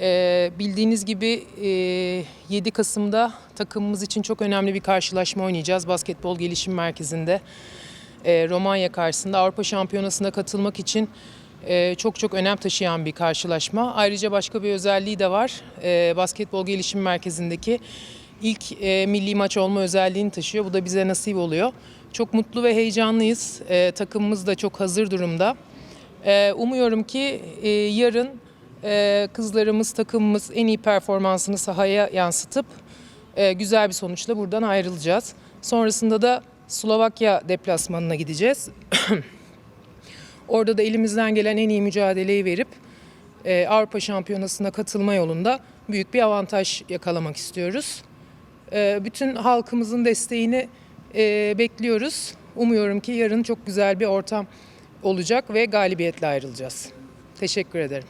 Ee, bildiğiniz gibi e, 7 Kasım'da takımımız için çok önemli bir karşılaşma oynayacağız. Basketbol Gelişim Merkezi'nde e, Romanya karşısında Avrupa Şampiyonası'na katılmak için e, çok çok önem taşıyan bir karşılaşma. Ayrıca başka bir özelliği de var. E, Basketbol Gelişim Merkezi'ndeki ilk e, milli maç olma özelliğini taşıyor. Bu da bize nasip oluyor. Çok mutlu ve heyecanlıyız. E, takımımız da çok hazır durumda. E, umuyorum ki e, yarın e, kızlarımız, takımımız en iyi performansını sahaya yansıtıp e, güzel bir sonuçla buradan ayrılacağız. Sonrasında da Slovakya deplasmanına gideceğiz. Orada da elimizden gelen en iyi mücadeleyi verip e, Avrupa Şampiyonası'na katılma yolunda büyük bir avantaj yakalamak istiyoruz. E, bütün halkımızın desteğini bekliyoruz. Umuyorum ki yarın çok güzel bir ortam olacak ve galibiyetle ayrılacağız. Teşekkür ederim.